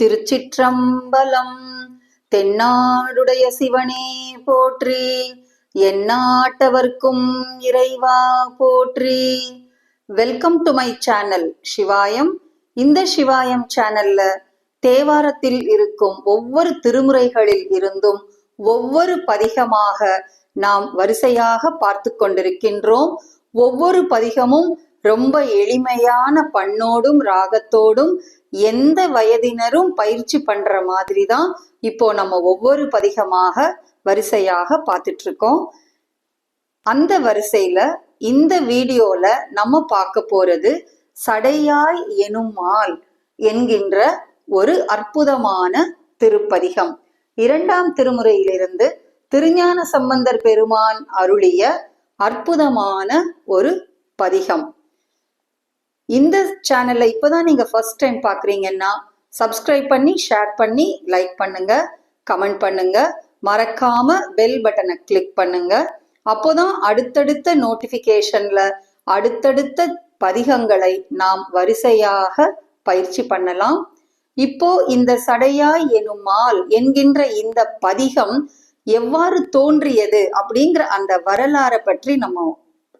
திருச்சிற்றம்பலம். தென்னாடுடைய சிவனே போற்றி எந்நாட்டவர்க்கும் இறைவா போற்றி. Welcome to my channel Sivayam இந்த சிவாயம் சேனல்ல தேவாரத்தில் இருக்கும் ஒவ்வொரு திருமுறைகளில் இருந்தும் ஒவ்வொரு பதிகமாக நாம் வரிசையாக பார்த்து கொண்டிருக்கின்றோம். ஒவ்வொரு பதிகமும் ரொம்ப எளிமையான பண்ணோடும் ராகத்தோடும் எந்த வயதினரும் பயிற்சி பண்ற மாதிரி தான் இப்போ நம்ம ஒவ்வொரு பதிகமாக வரிசையாக பார்த்துட்டு இருக்கோம் அந்த வரிசையில இந்த வீடியோல நம்ம பார்க்க போறது சடையாய் எனுமால் என்கின்ற ஒரு அற்புதமான திருப்பதிகம். இரண்டாம் திருமுறையிலிருந்து திருஞான சம்பந்தர் பெருமான் அருளிய அற்புதமான ஒரு பதிகம். இந்த சேனலை இப்போதான் நீங்க ஃபர்ஸ்ட் டைம் பாக்குறீங்கன்னா சப்ஸ்கிரைப் பண்ணி ஷேர் பண்ணி லைக் பண்ணுங்க கமெண்ட் பண்ணுங்க. மறக்காம பெல் பட்டனை கிளிக் பண்ணுங்க. அப்போதான் அடுத்தடுத்த நோட்டிபிகேஷன்ல அடுத்தடுத்த பதிகங்களை நாம் வரிசையாக பயிற்சி பண்ணலாம். இப்போ இந்த சடையாய் எனும் மால் என்கின்ற இந்த பதிகம் எவ்வாறு தோன்றியது அப்படிங்கிற அந்த வரலாறை பற்றி நம்ம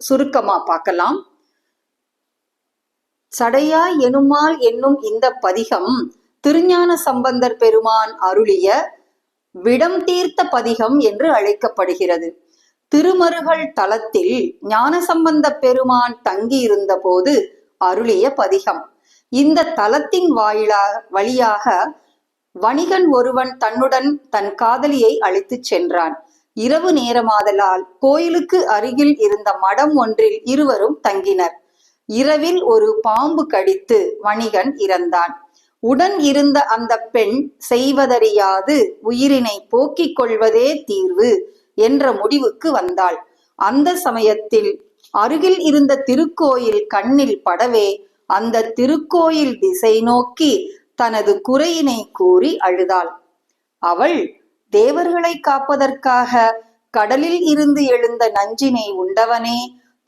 சுருக்கமா பார்க்கலாம். சடையாய் எனுமால் என்னும் இந்த பதிகம் திருஞான சம்பந்தர் பெருமான் அருளிய விடம் தீர்த்த பதிகம் என்று அழைக்கப்படுகிறது. திருமருகள் தலத்தில் ஞானசம்பந்த பெருமான் தங்கியிருந்த போது அருளிய பதிகம். இந்த தலத்தின் வாயிலா வழியாக வணிகன் ஒருவன் தன்னுடன் தன் காதலியை அழைத்துச் சென்றான். இரவு நேரமாதலால் கோயிலுக்கு அருகில் இருந்த மடம் ஒன்றில் இருவரும் தங்கினர். இரவில் ஒரு பாம்பு கடித்து வணிகன் இறந்தான். உடன் இருந்த அந்த பெண் செய்வதறியாது உயிரினை போக்கிக் கொள்வதே தீர்வு என்ற முடிவுக்கு வந்தாள். அந்த சமயத்தில் அருகில் இருந்த திருக்கோயில் கண்ணில் படவே அந்த திருக்கோயில் திசை நோக்கி தனது குறையினை கூறி அழுதாள். அவள் தேவர்களை காப்பதற்காக கடலில் இருந்து எழுந்த நஞ்சினை உண்டவனே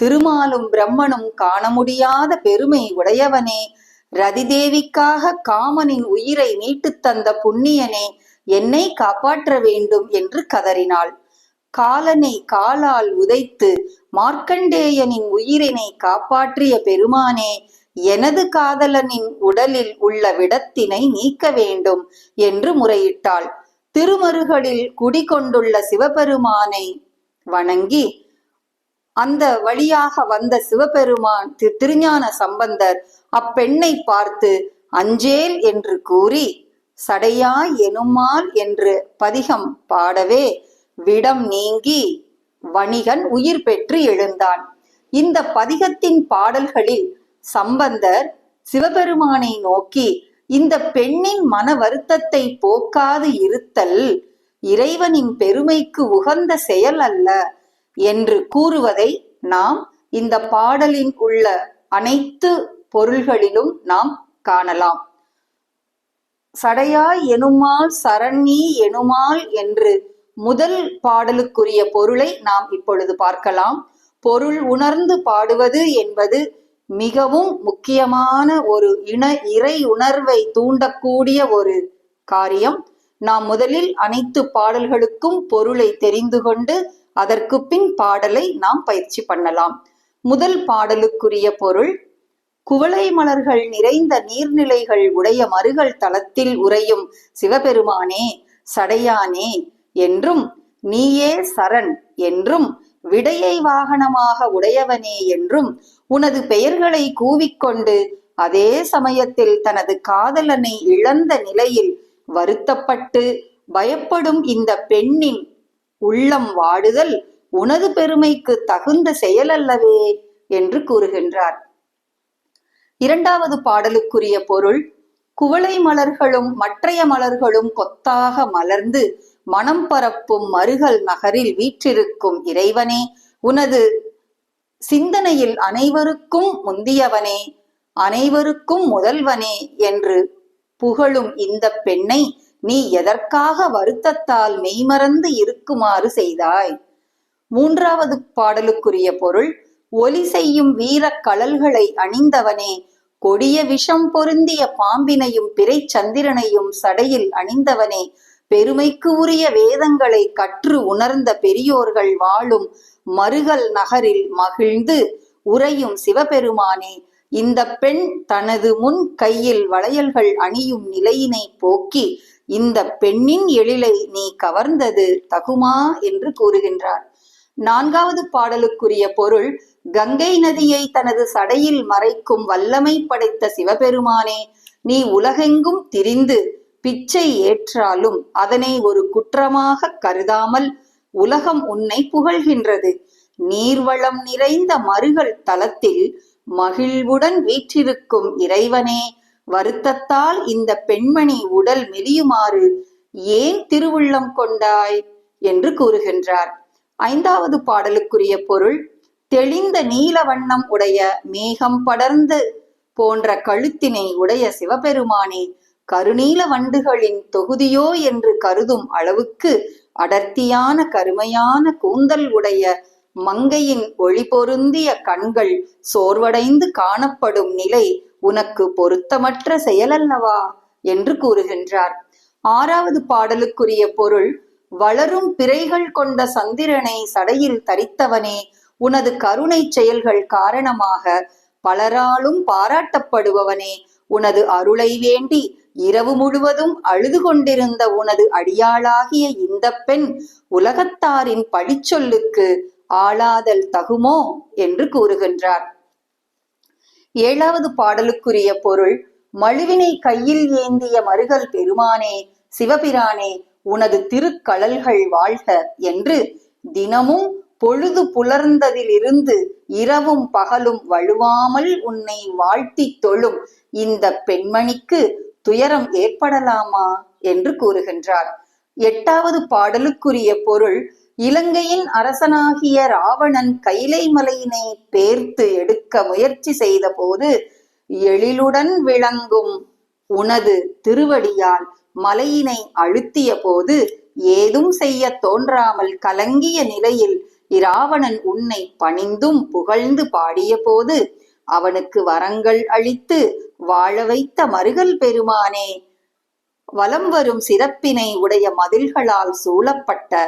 திருமாலும் பிரம்மனும் காண முடியாத பெருமை உடையவனே. ரதிதேவிக்காக காமனின் உயிரை மீட்டுத் தந்த புண்ணியனே என்னை காப்பாற்ற வேண்டும் என்று கதறினாள். காலனை காலால் உதைத்து மார்க்கண்டேயனின் உயிரினை காப்பாற்றிய பெருமானே எனது காதலனின் உடலில் உள்ள விடத்தினை நீக்க வேண்டும் என்று முறையிட்டாள். திருமருகளில் குடிகொண்டுள்ள சிவபெருமானை வணங்கி அந்த வழியாக வந்த சிவபெருமான் திரு திருஞான சம்பந்தர் அப்பெண்ணை பார்த்து அஞ்சேல் என்று கூறி சடையாய் எனுமால் என்று பதிகம் பாடவே விடம் நீங்கி வணிகன் உயிர் பெற்று எழுந்தான். இந்த பதிகத்தின் பாடல்களில் சம்பந்தர் சிவபெருமானை நோக்கி இந்த பெண்ணின் மன வருத்தத்தை போக்காது இருத்தல் இறைவனின் பெருமைக்கு உகந்த செயல் அல்ல. என்று கூறுவதை நாம் இந்த பாடலின் உள்ள அனைத்து பொருள்களிலும் நாம் காணலாம். சடையாய் எனுமால் சரணி எனுமால் என்று முதல் பாடலுக்குரிய பொருளை நாம் இப்பொழுது பார்க்கலாம். பொருள் உணர்ந்து பாடுவது என்பது மிகவும் முக்கியமான ஒரு இன இறை உணர்வை தூண்டக்கூடிய ஒரு காரியம். நாம் முதலில் அனைத்து பாடல்களுக்கும் பொருளை தெரிந்து கொண்டு அதற்கு பின் பாடலை நாம் பயிற்சி பண்ணலாம். முதல் பாடலுக்குரிய பொருள் குவளை மலர்கள் நிறைந்த நீர்நிலைகள் உடைய மருகள் தளத்தில் உறையும் சிவபெருமானே சடையானே என்றும் நீயே சரண் என்றும் விடையை வாகனமாக உடையவனே என்றும் உனது பெயர்களை கூவிக்கொண்டு அதே சமயத்தில் தனது காதலனை இழந்த நிலையில் வருத்தப்பட்டு பயப்படும் இந்த பெண்ணின் உள்ளம் வாடுதல் உனது பெருமைக்கு தகுந்த செயல் அல்லவே என்று கூறுகின்றார். இரண்டாவது பாடலுக்குரிய பொருள் குவளை மலர்களும் மற்றைய மலர்களும் கொத்தாக மலர்ந்து மனம் பரப்பும் மருகல் நகரில் வீற்றிருக்கும் இறைவனே உனது சிந்தனையில் அனைவருக்கும் முந்தியவனே அனைவருக்கும் முதல்வனே என்று புகழும் இந்த பெண்ணை நீ எதற்காக வருத்தத்தால் மெய்மறந்து இருக்குமாறு செய்தாய்? மூன்றாவது பாடலுக்குரிய பொருள் ஒலி செய்யும் வீரக் கழல்களை அணிந்தவனே கொடிய விஷம் பொருந்திய பாம்பினையும் பிறை சந்திரனையும் சடையில் அணிந்தவனே பெருமைக்கு உரிய வேதங்களை கற்று உணர்ந்த பெரியோர்கள் வாழும் மருகல் நகரில் மகிழ்ந்து உறையும் சிவபெருமானே இந்த பெண் தனது முன் கையில் வளையல்கள் அணியும் நிலையினை போக்கி இந்த பெண்ணின் எழிலை நீ கவர்ந்தது தகுமா என்று கூறுகின்றார். நான்காவது பாடலுக்குரிய பொருள் கங்கை நதியை தனது சடையில் மறைக்கும் வல்லமை படைத்த சிவபெருமானே நீ உலகெங்கும் திரிந்து பிச்சை ஏற்றாலும் அதனை ஒரு குற்றமாக கருதாமல் உலகம் உன்னை புகழ்கின்றது. நீர்வளம் நிறைந்த மருகல் தலத்தில் மகிழ்வுடன் வீற்றிருக்கும் இறைவனே வருத்தத்தால் இந்த பெண்மணி உடல் மெலியுமாறு ஏன் திருவுள்ளம் கொண்டாய்? என்று கூறுகின்றார். ஐந்தாவது பாடலுக்குரிய பொருள் தெளிந்த நீல வண்ணம் உடைய மேகம் படர்ந்து போன்ற கழுத்தினை உடைய சிவபெருமானே கருநீல வண்டுகளின் தொகுதியோ என்று கருதும் அளவுக்கு அடர்த்தியான கருமையான கூந்தல் உடைய மங்கையின் ஒளி பொருந்திய கண்கள் சோர்வடைந்து காணப்படும் நிலை உனக்கு பொருத்தமற்ற செயலல்லவா? என்று கூறுகின்றார். ஆறாவது பாடலுக்குரிய பொருள் வளரும் பிறைகள் கொண்ட சந்திரனை சடையில் தரித்தவனே உனது கருணை செயல்கள் காரணமாக பலராலும் பாராட்டப்படுபவனே உனது அருளை வேண்டி இரவு முழுவதும் அழுது கொண்டிருந்த உனது அடியாளாகிய இந்த பெண் உலகத்தாரின் பழிச்சொல்லுக்கு ஆளாதல் தகுமோ? என்று கூறுகின்றார். ஏழாவது பாடலுக்குரிய பொருள் மழுவினை கையில் ஏந்திய மருகல் பெருமானே சிவபிரானே உனது திருக்கழல்கள் வாழ்க என்று தினமும் பொழுது புலர்ந்ததிலிருந்து இரவும் பகலும் வழுவாமல் உன்னை வாழ்த்தி தொழும் இந்த பெண்மணிக்கு துயரம் ஏற்படலாமா? என்று கூறுகின்றார். எட்டாவது பாடலுக்குரிய பொருள் இலங்கையின் அரசனாகிய ராவணன் கைலை மலையினை பேர்த்து எடுக்க முயற்சி செய்த போது எழிலுடன் விளங்கும் உனது திருவடியால் மலையினை அழுத்திய போது ஏதும் செய்ய தோன்றாமல் கலங்கிய நிலையில் இராவணன் உன்னை பணிந்தும் புகழ்ந்து பாடிய போது அவனுக்கு வரங்கள் அளித்து வாழ வைத்த மருகல் பெருமானே வலம் வரும் சிறப்பினை உடைய மதில்களால் சூழப்பட்ட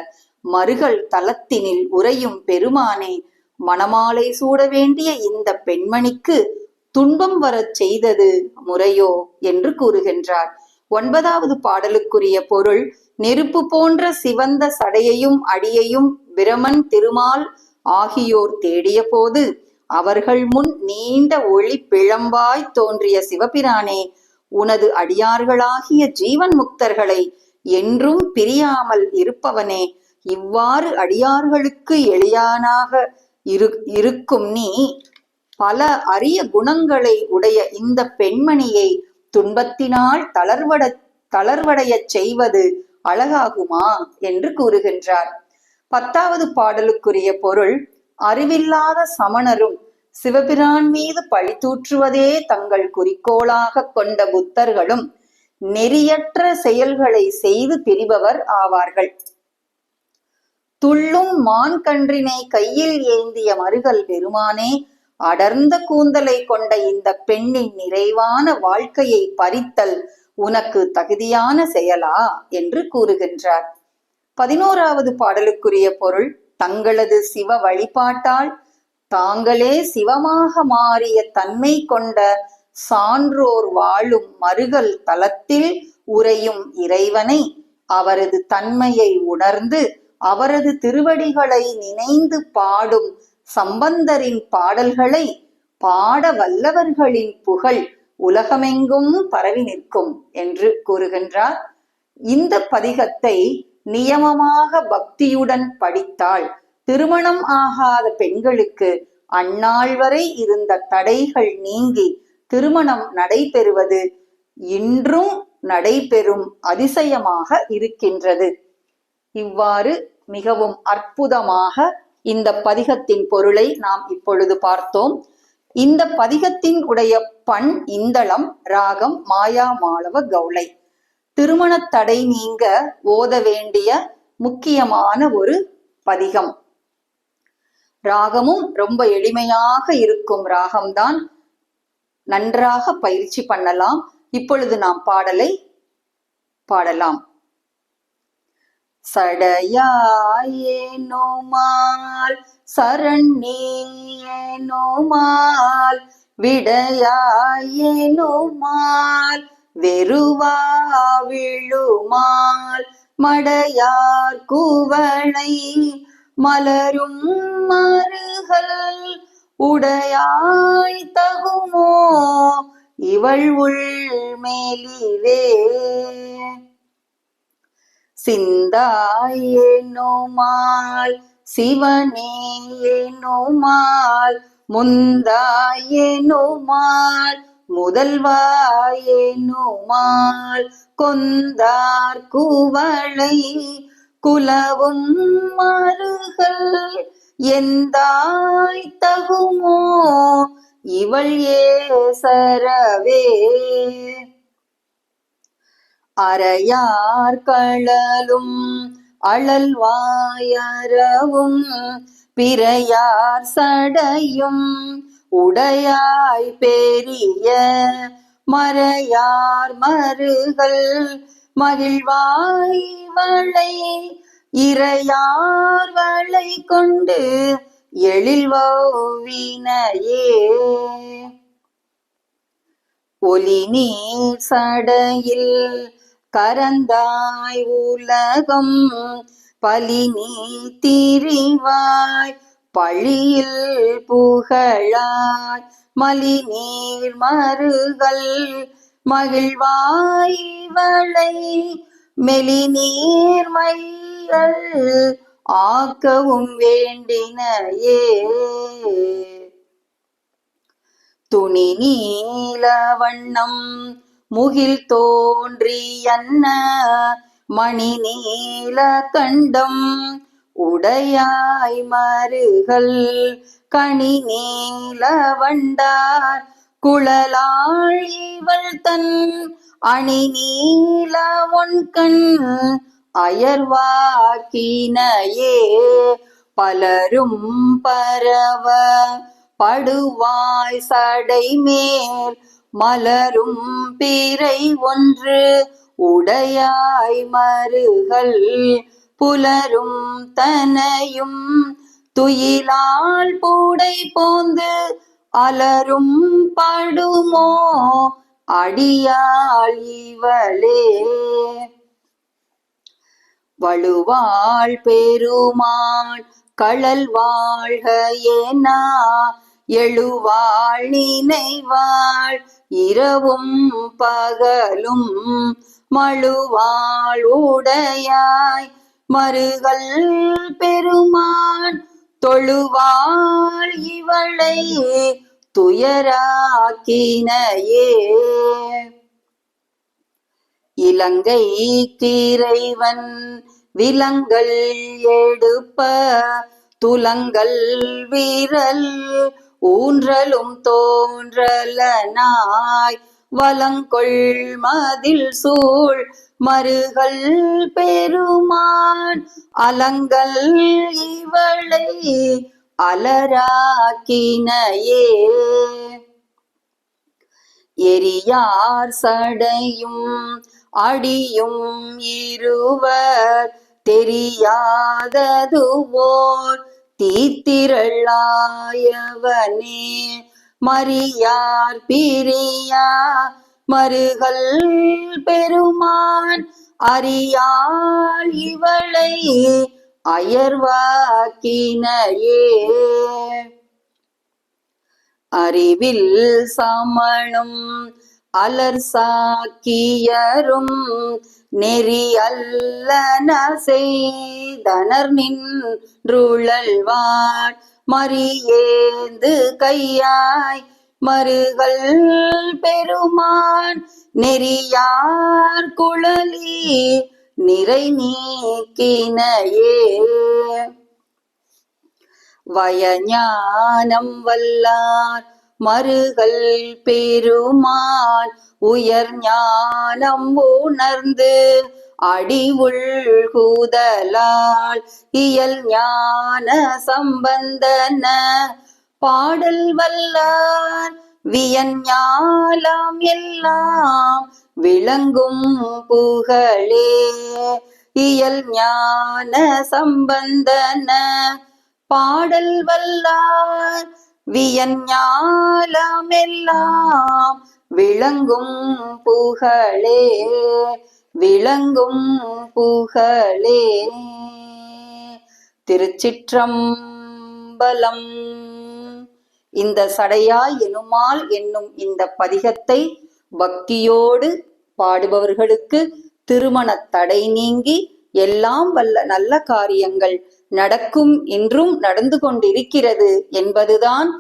மறுகள் தலத்தினில் உறையும் பெருமானே மணமாலை சூட வேண்டிய இந்த பெண்மணிக்கு துன்பம் வரச் செய்தது முறையோ என்று கூறுகின்றார். ஒன்பதாவது பாடலுக்குரிய பொருள் நெருப்பு போன்ற சிவந்த சடையையும் அடியையும் பிரமன் திருமால் ஆகியோர் தேடிய போது அவர்கள் முன் நீண்ட ஒளி பிழம்பாய் தோன்றிய சிவபிரானே உனது அடியார்களாகிய ஜீவன் முக்தர்களை என்றும் பிரியாமல் இருப்பவனே இவ்வாறு அடியார்களுக்கு எளியானாக இரு இருக்கும் நீ பல அரிய குணங்களை உடைய இந்த பெண்மணியை துன்பத்தினால் தளர்வட தளர்வடையச் செய்வது அழகாகுமா? என்று கூறுகின்றார். பத்தாவது பாடலுக்குரிய பொருள் அறிவில்லாத சமணரும் சிவபிரான் மீது பழி தூற்றுவதே தங்கள் குறிக்கோளாக கொண்ட புத்தர்களும் நெறியற்ற செயல்களை செய்து திரிபவர் ஆவார்கள். துள்ளும் மான் கன்றினை கையில் ஏந்திய மருகல் பெருமானே அடர்ந்த கூந்தலை கொண்ட இந்த பெண்ணின் நிறைவான வாழ்க்கையை பறித்தல் உனக்கு தகுதியான செயலா? என்று கூறுகின்றார். பதினோராவது பாடலுக்குரிய பொருள் தங்களது சிவ வழிபாட்டால் தாங்களே சிவமாக மாறிய தன்மை கொண்ட சான்றோர் வாழும் மருகல் தலத்தில் உறையும் இறைவனை அவரது தன்மையை உணர்ந்து அவரது திருவடிகளை நினைந்து பாடும் சம்பந்தரின் பாடல்களை பாட வல்லவர்களின் புகழ் உலகமெங்கும் பரவி நிற்கும் என்று கூறுகின்றார். இந்த பதிகத்தை நியமமாக பக்தியுடன் படித்தால் திருமணம் ஆகாத பெண்களுக்கு அந்நாள் வரை இருந்த தடைகள் நீங்கி திருமணம் நடைபெறுவது இன்றும் நடைபெறும் அதிசயமாக இருக்கின்றது. இவ்வாறு மிகவும் அற்புதமாக இந்த பதிகத்தின் பொருளை நாம் இப்பொழுது பார்த்தோம். இந்த பதிகத்தின் உடைய பண் இந்தளம் ராகம் மாயா மாளவ கௌளை. திருமண தடை நீங்க ஓத வேண்டிய முக்கியமான ஒரு பதிகம். ராகமும் ரொம்ப எளிமையாக இருக்கும் ராகம்தான். நன்றாக பயிற்சி பண்ணலாம். இப்பொழுது நாம் பாடலை பாடலாம். சடையாயேனோமால் சரண்யேனோமால் விடையாயேனோமால் வெறுவாவிழுமால் மடையார் குவளை மலரும் மருகல் உடையாய் தகுமோ இவள் உள் மேலிவே உள்மேலிவே சிந்தாயேனோமால் சிவனேயேனோமால் முந்தாயேனோமால் முதல்வாயேனோமால் கொந்தார் குவளை குலவும் மருகல் எந்தாய் தகுமோ இவள் ஏ சரவே. அறையார் களலும் அழல்வாயரவும் பிறையார் சடையும் உடையாய் பெரிய மறையார் மருகள் மகிழ்வாய் வளை இறையார் வளை கொண்டு எழில்வவினையே ஒலி நீர் சடையில் கரந்தாய் உலகம் பலி நீ திரிவாய் பழியில் புகழாய் மலி நீர் மருகல் மகிழ்வாய் வளை மெலி நீர் மையல் ஆக்கவும் வேண்டினையே. துணி நீல வண்ணம் முகில் தோன்றி தோன்றியன்ன மணி நீல கண்டம் உடையாய் மருகள் கனி நீல வண்டார் குழலாள் இவள் தன் அணி நீல ஒன்கண் அயர்வாக்கினையே பலரும் பரவ படுவாய் சடை மேல் மலரும் பீரை ஒன்று உடையாய் மருகள் புலரும் தனையும் துயிலால் பூடை போந்து அலரும் படுமோ அடியாள் இவளே. வழுவாள் பெருமாள் களல் வாழ்க ஏனா எழுவாள் நினைவாள் இரவும் பகலும் மழுவாள் உடையாய். மருகல் பெருமான் தொழுவாள் இவளை துயராக்கினையே. இலங்கை கீரைவன் விலங்கள் எடுப்ப துலங்கள் வீரல் ஊன்றலும் தோன்றலனாய் வலங்கொள் மதில் சூழ் மருகல் பெருமான் அலங்கள் இவளை அலராக்கினையே. எரியார் சடையும் அடியும் இருவர் தெரியாததுவோர் தீத்திரளாயவனே மரியார் பிரியா மருகல் பெருமான் அறியாள் இவளை அயர்வாக்கினையே. அறிவில் சமணும் அலர் சாக்கியரும் நெறி அல்லன செய்தனர் நின்றுழல்வாள் மறியேந்து கையாய் மருகல் பெருமான். நெறியார் குழலி நிறை நீக்கினையே. வயஞானம் வல்லார் மருகல் பெருமான் உயர் ஞானம் உணர்ந்து அடிவுள் கூதலால் இயல் ஞான சம்பந்தன. பாடல் வல்லார் வியஞ்ஞாலாம் எல்லாம் விளங்கும் புகழே. இயல் ஞான சம்பந்தன. பாடல் வல்லார் வியஞ்ஞாலமெல்லாம் விளங்கும் புகழே விளங்கும் புகழே. திருச்சிற்றம்பலம். இந்த சடையாய் எனுமால் என்னும் இந்த பதிகத்தை பக்தியோடு பாடுபவர்களுக்கு திருமண தடை நீங்கி எல்லாம் வல்ல நல்ல காரியங்கள் நடக்கும் என்றும் நடந்து கொண்டிருக்கிறது என்பதுதான்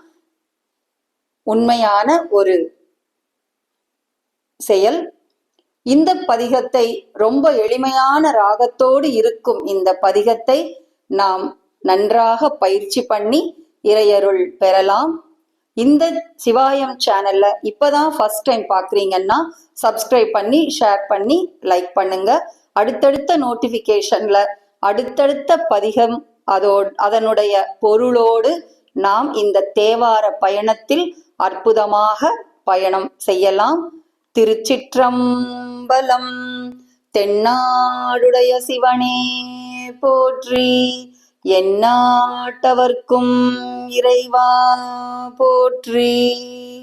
உண்மையான ஒரு செயல். இந்த பதிகத்தை ரொம்ப எளிமையான ராகத்தோடு இருக்கும் இந்த பதிகத்தை நாம் நன்றாக பயிற்சி பண்ணி இறையருள் பெறலாம். இந்த சிவாயம் சேனல்ல இப்பதான் ஃபர்ஸ்ட் டைம் பாக்குறீங்கன்னா சப்ஸ்கிரைப் பண்ணி ஷேர் பண்ணி லைக் பண்ணுங்க. அடுத்தடுத்த நோட்டிபிகேஷன்ல அடுத்தடுத்த பதிகம் அதோ அதனுடைய பொருளோடு நாம் இந்த தேவார பயணத்தில் அற்புதமாக பயணம் செய்யலாம். திருச்சிற்றம்பலம் தென்னாடுடைய சிவனே போற்றி எந்நாட்டவர்க்கும் இறைவா போற்றி.